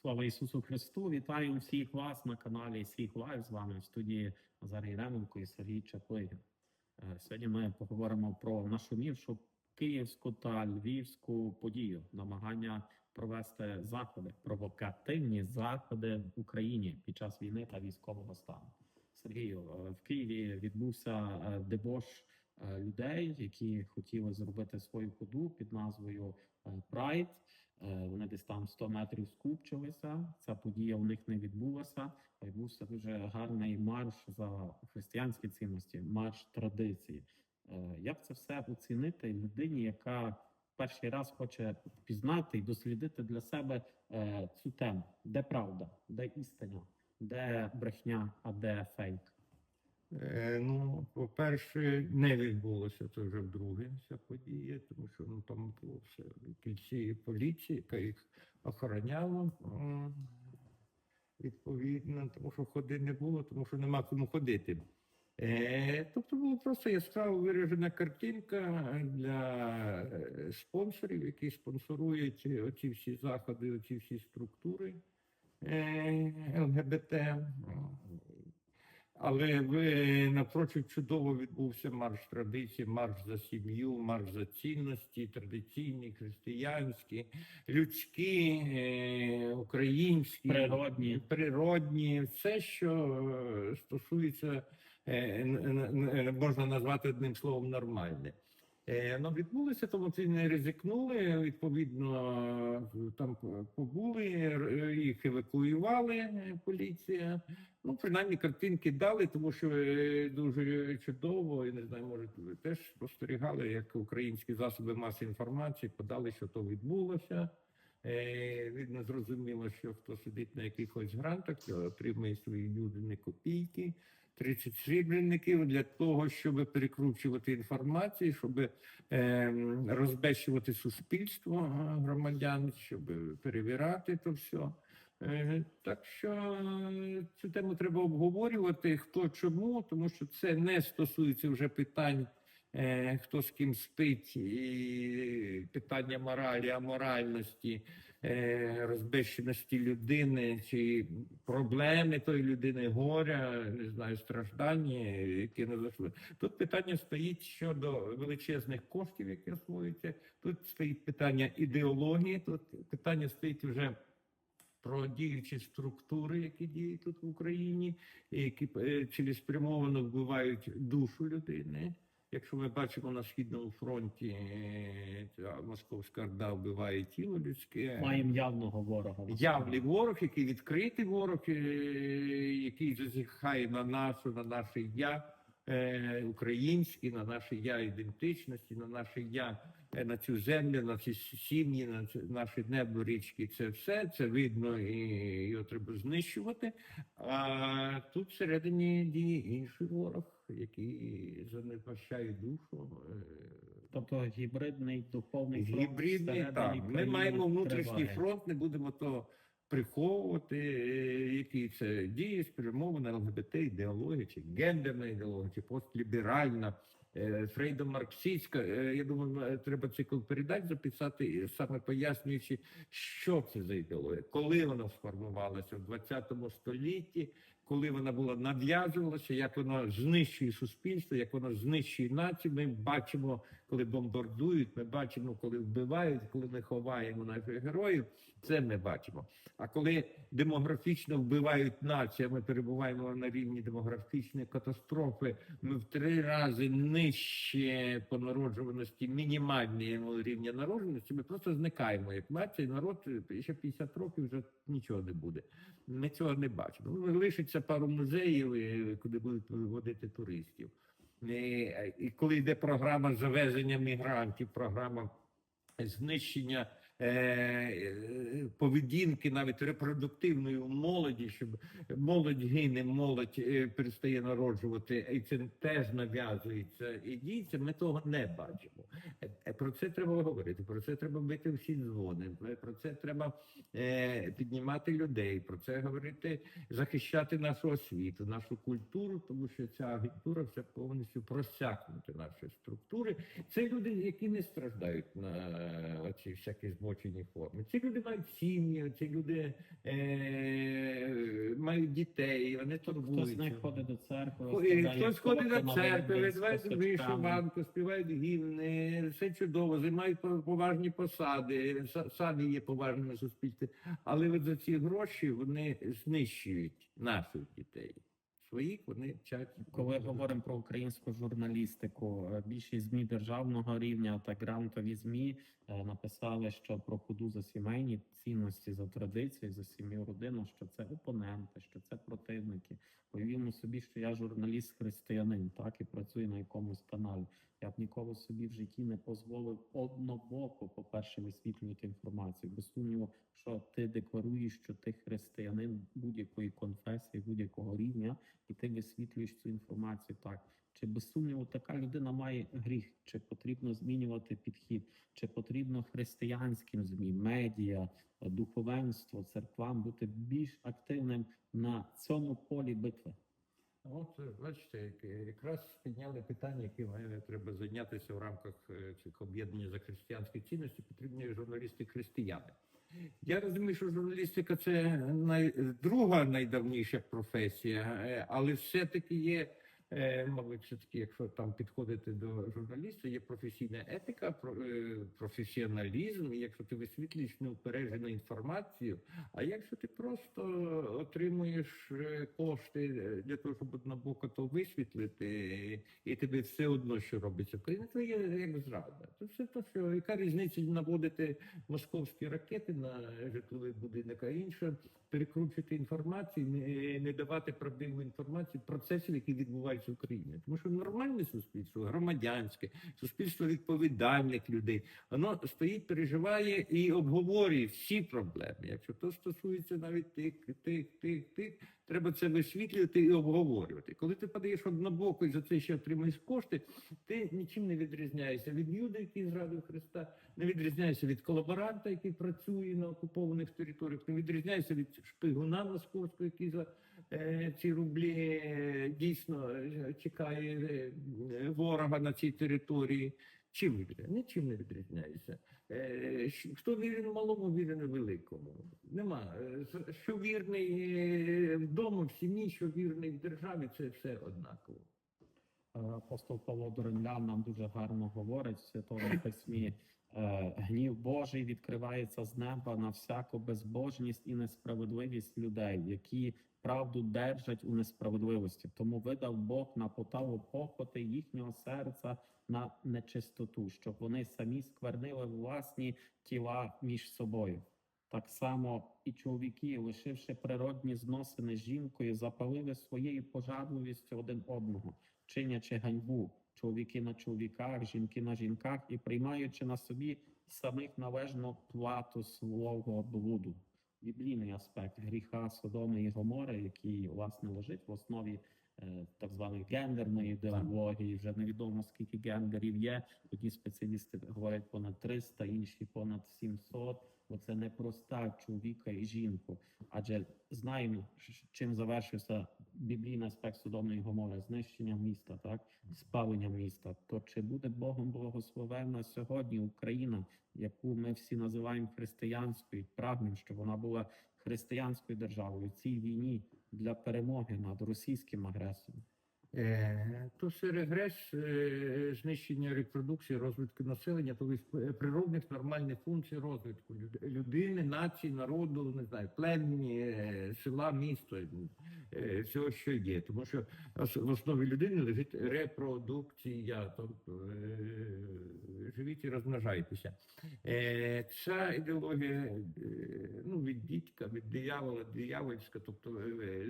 Слава Ісусу Христу! Вітаю всіх вас на каналі Світ Лайв. З вами в студії Назарій Ременко і Сергій Чаплигін. Е, Сьогодні ми поговоримо про нашумівшу київську та львівську подію, намагання провести заходи, провокативні заходи в Україні під час війни та військового стану. Сергію, е, в Києві відбувся е, дебош людей, які хотіли зробити свою ходу під назвою Прайд. Е, Вони десь там 100 метрів скупчилися. Ця подія у них не відбулася. Відбувся дуже гарний марш за християнські цінності, марш традиції. Е, Як це все оцінити людині, яка перший раз хоче пізнати і дослідити для себе е, цю тему, де правда, де істина, де брехня, а де фейк? Е, Ну, по-перше, не відбулося це вже вдруге ця подія, тому що ну там було все кільці поліції, яка їх охороняла. Відповідно, тому що ходи не було, тому що нема кому ходити. Е, тобто була просто яскраво виражена картинка для е, спонсорів, які спонсорують оці всі заходи, оці всі структури е, ЛГБТ. Але ви напрочуд чудово відбувся марш традицій, марш за сім'ю, марш за цінності, традиційні, християнські, людські, е, українські, Природні. природні, все, що е, стосується, е, можна назвати одним словом нормальне. Е, Ну, відбулося, тому це не ризикнули. Відповідно, там побули, їх евакуювали е, поліція. Ну, принаймні картинки дали, тому що е, дуже чудово, я не знаю, може, теж спостерігали, як українські засоби масової інформації подали, що то відбулося. Видно, зрозуміло, що хто сидить на якихось грантах, отримує свої люди копійки. 30 срібленників для того, щоб перекручувати інформацію, щоб е, розбещувати суспільство е, громадян, щоб перевіряти то все. Е, Так що е, цю тему треба обговорювати, хто чому, тому що це не стосується вже питань, хто з ким спить, і питання моралі, аморальності, е, розбещеності людини, чи проблеми тої людини, горя, не знаю, страждання, які не зайшли. Тут питання стоїть щодо величезних коштів, які освоюються. Тут стоїть питання ідеології, тут питання стоїть вже про діючі структури, які діють тут в Україні, які е, цілеспрямовано вбивають душу людини. Якщо ми бачимо на східному фронті, е, ця московська орда вбиває тіло людське. Маємо явного ворога. Явний ворог, який відкритий ворог, е, який зазіхає на нашу, на наше я е, українське, на наше я ідентичності, на наше я на цю землю, на ці сім'ї, на ці, наші небо, річки. Це все це видно і його треба знищувати. А тут всередині діє інший ворог, який занепащає душу. е, Тобто гібридний духовний фронт Гібридний, так. Ми маємо внутрішній триває. фронт, не будемо то приховувати, е, які це дії спрямована ЛГБТ ідеологія, чи гендерна ідеологія, чи постліберальна, е. Е, Я думаю, треба цикл передач записати, саме пояснюючи, що це за ідеологія, коли вона сформувалася в 20 столітті, коли вона була нав'язувалася, як вона знищує суспільство, як вона знищує націю. Ми бачимо, коли бомбардують, ми бачимо, коли вбивають, коли ми ховаємо наших героїв. Це ми бачимо. А коли демографічно вбивають націю, ми перебуваємо на рівні демографічної катастрофи. Ми в три рази нижче по народжуваності мінімального рівня народжуваності. Ми просто зникаємо як нація. Народ ще 50 років вже нічого не буде. Ми цього не бачимо. Лишиться пару музеїв, куди будуть водити туристів. І, і коли йде програма завезення мігрантів, програма знищення е, е, поведінки, навіть репродуктивної у молоді, щоб молодь гине, молодь е, перестає народжувати, і це теж нав'язується і діється. Ми того не бачимо. Е, е, Про це треба говорити. Про це треба бити всі дзвони. е, Про це треба е, піднімати людей. Про це говорити, захищати нашу освіту, нашу культуру, тому що ця агентура все повністю просякнути наші структури. Це люди, які не страждають на ці всякі збоченій формі. Ці люди мають сім'ї, ці люди е, мають дітей, вони Хтось з них ходить до церкви, складає Хтось ходить до церкви, визивають вишиванку, співають гімни, все чудово, займають поважні посади, самі є поважними суспільстві. Але от за ці гроші вони знищують наших дітей. Своїх вони вчать. Коли говоримо про українську журналістику, е, більшість змі державного рівня та грантові змі е, написали, що про ходу за сімейні цінності, за традиції, за сім'ю родину, що це опоненти, що це противники. Уявімо собі, що я журналіст християнин, так і працюю на якомусь каналі. Я б ніколи собі в житті не дозволив однобоко, по-перше, висвітлювати інформацію. Без сумніву, що ти декларуєш, що ти християнин будь-якої конфесії, будь-якого рівня, і ти висвітлюєш цю інформацію так. Чи без сумніву така людина має гріх? Чи потрібно змінювати підхід? Чи потрібно християнським змі, медіа, духовенство, церквам бути більш активним на цьому полі битви? От бачите, якраз підняли питання, е, треба зайнятися в рамках е, цих об'єднання за християнські цінності. Потрібні журналісти-християни. Я розумію, що журналістика це най... друга найдавніша професія, е, але все-таки є, е, мабуть, все-таки, якщо там підходити до журналіста, є професійна етика, е, професіоналізм. Якщо ти висвітлюєш неупереджену інформацію, а якщо ти просто отримуєш е, кошти для того, щоб однобоко то висвітлити, і тобі все одно, що робиться то є як зрада. То все то, що яка різниця наводити московські ракети на житловий будинок, а інше перекручувати інформацію, не давати правдиву інформацію процесів, які відбуваються в Україні. Тому що нормальне суспільство, громадянське, суспільство відповідальних людей, воно стоїть, переживає і обговорює всі проблеми. Якщо то стосується навіть тих, тих, тих, тих, треба це висвітлювати і обговорювати. Коли ти подаєш однобоко і за це ще отримуєш кошти, ти нічим не відрізняєшся від Юди, який зрадив Христа, не відрізняєшся від колаборанта, який працює на окупованих територіях, не відрізняєшся від шпигуна московського, який за ці рублі е, дійсно е, чекає е, ворога на цій території. Чим відрізняється? Нічим не відрізняється. Е, Хто вірен малому, вірен великому. Нема. Е, Що вірний е, вдома, в сім'ї, що вірний в державі, це все однаково. Е, Апостол Павло до нам дуже гарно говорить в Святому Письмі. е, Гнів Божий відкривається з неба на всяку безбожність і несправедливість людей, які правду держать у несправедливості. Тому видав Бог на потаву похоти їхнього серця на нечистоту, щоб вони самі сквернили власні тіла між собою. Так само і чоловіки, лишивши природні зносини з жінкою, запалили своєю пожадливістю один одного, чинячи ганьбу, чоловіки на чоловіках, жінки на жінках і приймаючи на собі самих належну плату свого блуду. Біблійний аспект гріха Содоми і Гомори, який власне лежить в основі е, так званої гендерної ідеології. Вже невідомо скільки гендерів є. Одні спеціалісти говорять понад 300, інші понад 700. Бо це не проста чоловіка і жінку. Адже знаємо, чим завершився біблійний аспект Содомної Гомори, знищення міста, так спалення міста. То чи буде Богом благословена сьогодні Україна, яку ми всі називаємо християнською, прагнемо, щоб вона була християнською державою в цій війні для перемоги над російським агресором? Е, То все регрес, е, знищення репродукції, розвитку населення, тобто природних нормальних функцій розвитку людини, нації, народу, не знаю, племені, е, села, міста, е, всього, що є. Тому що в основі людини лежить репродукція, тобто живіть і розмножайтеся. Ця ідеологія ну, від дідька, від диявола, диявольська, тобто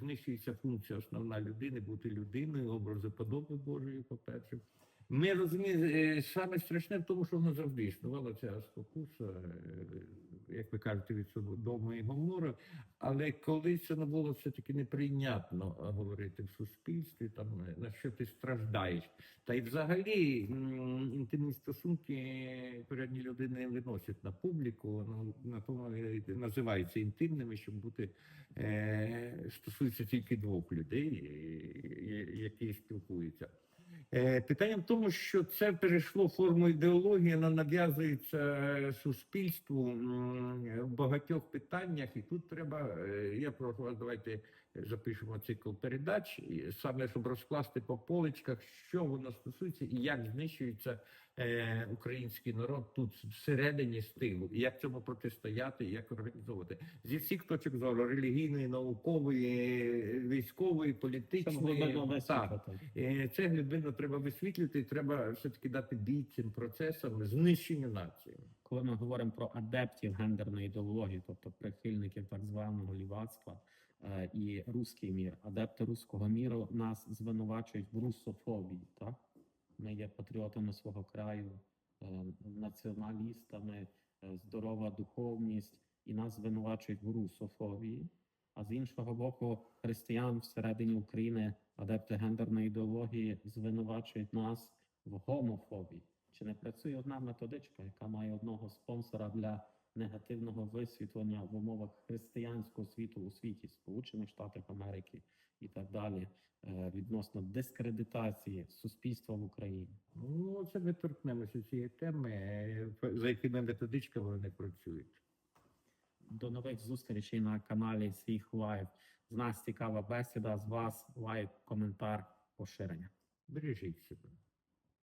знищується функція основна людини, бути людиною, образоподоби Божої, по-перше. Ми розуміємо, е, саме страшне в тому, що воно завжди існувала ця спокуса, е, як ви кажете, від Содому і Гомора. Але колись це було все-таки неприйнятно говорити в суспільстві, там е, на що ти страждаєш. Та й взагалі інтимні стосунки порядні людини виносять на публіку, ну, на тому називаються інтимними, щоб бути е, стосується тільки двох людей, е, які спілкуються. Е, Питання в тому, що це перейшло форму ідеології, вона нав'язується е, суспільству в багатьох питаннях, і тут треба, е, я прошу вас, давайте запишемо цикл передач, і саме щоб розкласти по поличках, що воно стосується і як знищується е, український народ тут всередині стилу, і як цьому протистояти, і як організовувати зі всіх точок зору релігійної, наукової, військової, політичної. Так. Е, Це глибинно треба висвітлювати, і треба все-таки дати бій цим процесам знищення нації. коли ми говоримо про адептів гендерної ідеології, тобто прихильників так званого лівацтва і руський мір, адепти руського міру нас звинувачують в русофобії. Так? Ми є патріотами свого краю, е, націоналістами, е, здорова духовність, і нас звинувачують в русофобії. А з іншого боку, християн всередині України, адепти гендерної ідеології, звинувачують нас в гомофобії. Чи не працює одна методичка, яка має одного спонсора для негативного висвітлення в умовах християнського світу у світі, Сполучених Штатів Америки і так далі, е, відносно дискредитації суспільства в Україні? Ну, це ми торкнемося цієї теми, е, за якими методичками вони працюють. До нових зустрічей на каналі Свіх Лайв. З нас цікава бесіда, з вас лайк, коментар, поширення. Бережіть себе.